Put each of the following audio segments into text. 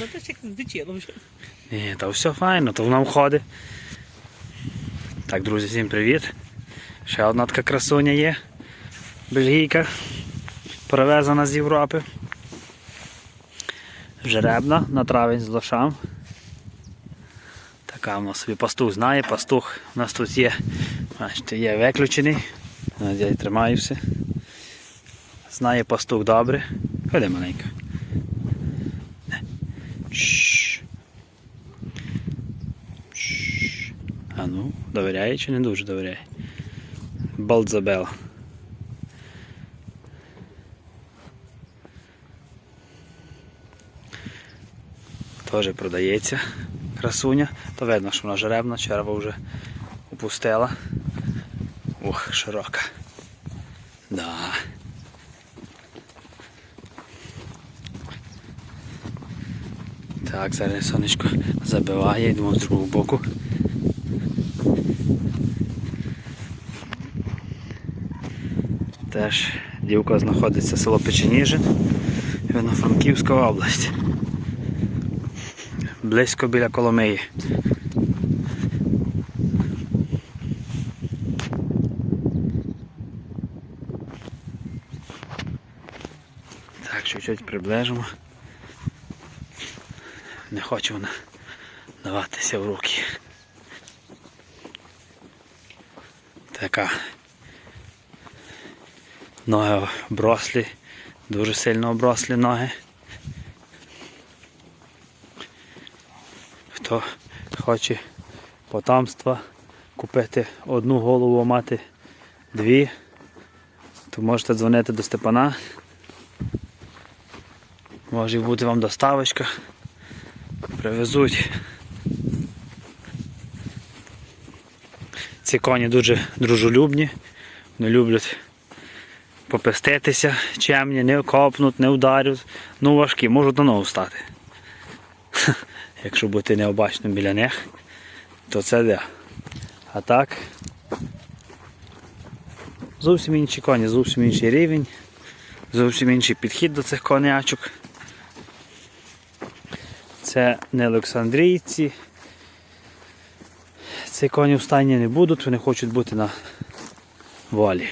Ну то ще дичило вже. Ні, та все файно, то вона входить. Так, друзі, всім привіт. Ще одна така красуня є. Бельгійка. Привезена з Європи. Жеребна на травень з лошам. Така в нас собі пастух знає, пастух у нас тут є, бачите, є виключений. Я й. Знає пастух добре. Ходи маленька. Ну, довіряє чи не дуже довіряє? Балдзабела. Теж продається красуня. То видно, що вона жеребна, черва вже опустила. Ух, широка. Да. Так, зараз сонечко забиває, йдемо з другого боку. Теж дівка знаходиться село Печеніжин, Івано-Франківська область. Близько біля Коломиї. Так, чуть-чуть приближимо. Не хоче вона даватися в руки. Така ноги оброслі, дуже сильно оброслі ноги. Хто хоче потомства купити одну голову, мати дві, то можете дзвонити до Степана. Може бути вам доставочка. Привезуть. Ці коні дуже дружелюбні, не люблять попеститися, чемні, не копнуть, не вдарять. Ну важкі, можуть на ногу стати. Якщо бути необачним біля них, то це де. А так. Зовсім інші коні, зовсім інший рівень, зовсім інший підхід до цих конячок. Це не Олександрійці. Ці коні в стані не будуть, вони хочуть бути на волі.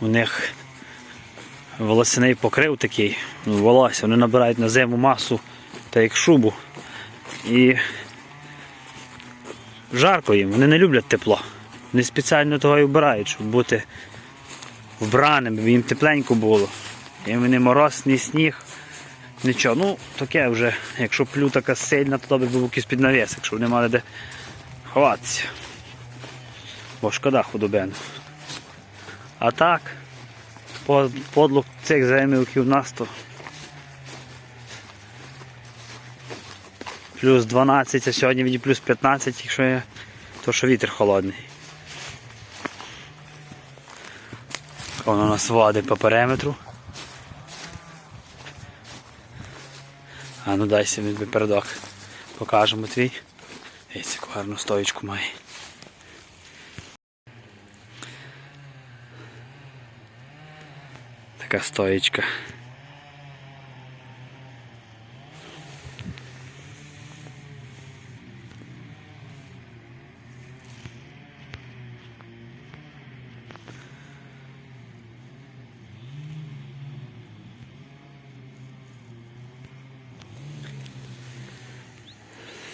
У них волосяний покрив такий, ну, волосся, вони набирають на зиму масу та як шубу. І жарко їм, вони не люблять тепло. Вони спеціально того і вбирають, щоб бути вбраним, їм тепленько було. І ні мороз, ні сніг, нічого. Ну, таке вже, якщо плю така сильна, то добре був якийсь під навіс, якщо вони мали де ховатися. Бо шкода худобину. А так, по- подлук цих земляків у нас то плюс 12, а сьогодні від плюс 15, якщо є, то що вітер холодний. Воно нас води по периметру. А ну дай собі передок. Покажемо твій. Ось яку гарну стоїчку має. Така стоїчка.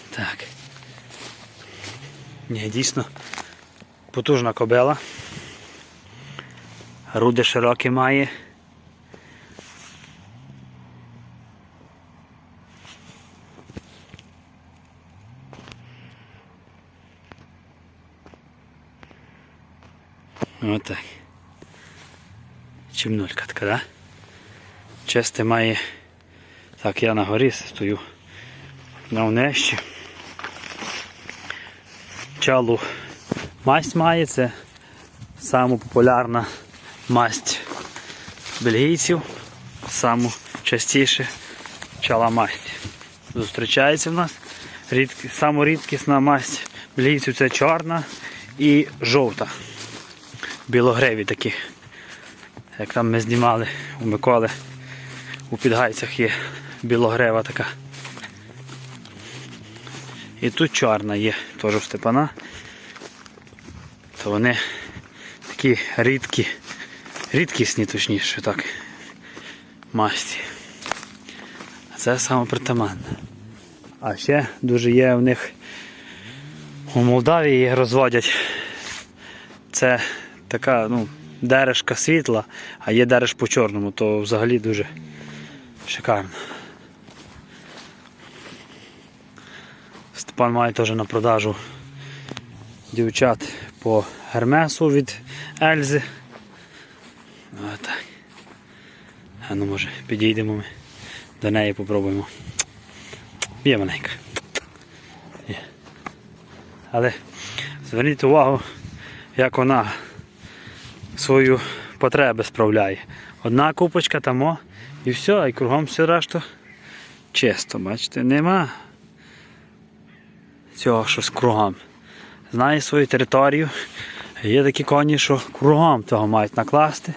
Так. Ні, дійсно потужна кобила. Груди широкі має. Отак. Чимнулька така, да? Чисте має. Так, я на горі стою на внещі. Чалу масть має, це сама популярна масть бельгійців. Саму частіше чала масть. Зустрічається в нас. Рідкі, саму рідкісна масть бельгійців це чорна і жовта. Білогреві такі. Як там ми знімали у Миколи у підгайцях є білогрева така. І тут чорна є, теж у Степана. То вони такі рідкі, рідкісні, точніше, так. Масті. Це саме притаманне. А ще дуже є в них у Молдавії розводять. Це така, ну, дережка світла, а є дереж по чорному, то взагалі дуже шикарно. Степан має теж на продажу дівчат по гермесу від Ельзи. Отак. А ну може підійдемо ми до неї попробуємо. Є маленька. Але зверніть увагу, як вона свою потребу справляє. Одна купочка там о, і все, і кругом все решту чисто, бачите, нема цього щось кругом. Знає свою територію. Є такі коні, що кругом того мають накласти.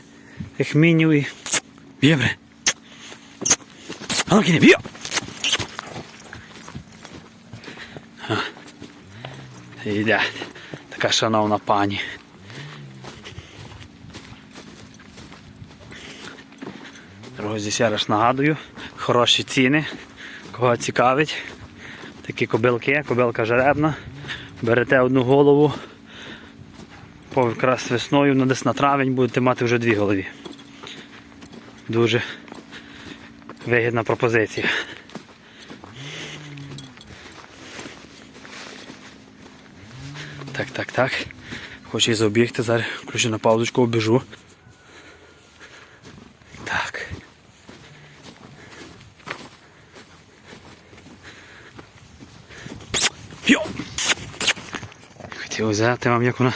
Як мінів і. Б'є, бре. А ну кине, б'є! Йде. Така шановна пані. Друзі, ще раз нагадую, хороші ціни, кого цікавить. Такі кобилки, кобилка жеребна. Берете одну голову, якраз весною, ну десь на травень будете мати вже дві голові. Дуже вигідна пропозиція. Так, так, так. Хочу і заобігти, зараз включу на паузочку, обіжу. Так. Йо! Хотів взяти вам, як вона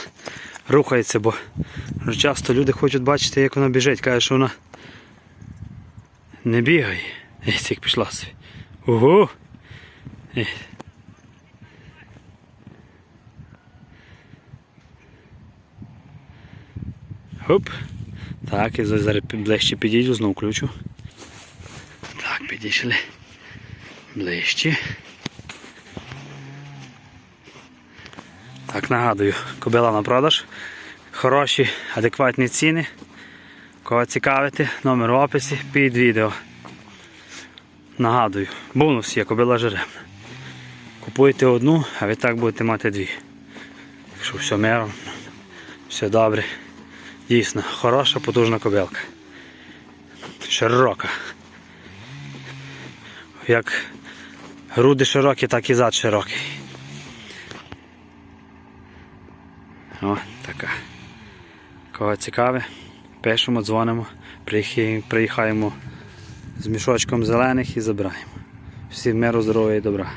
рухається, бо дуже часто люди хочуть бачити, як вона біжить. Каже, що вона не бігає. Ось як пішла собі. Ого! Е. Хоп. Так, і зараз ближче підійду, знову включу. Так, підійшли. Ближче. Так, нагадую, кобила на продаж. Хороші, адекватні ціни. Кого цікавити, номер в описі під відео. Нагадую, бонус є кобила жеребна. Купуйте одну, а ви так будете мати дві. Якщо все миром, все добре. Дійсно, хороша, потужна кобилка. Широка. Як груди широкі, так і зад широкий. О, така. Кого цікаве, пишемо, дзвонимо, приїхаємо, приїхаємо з мішочком зелених і забираємо. Всім миру, здоров'я і добра.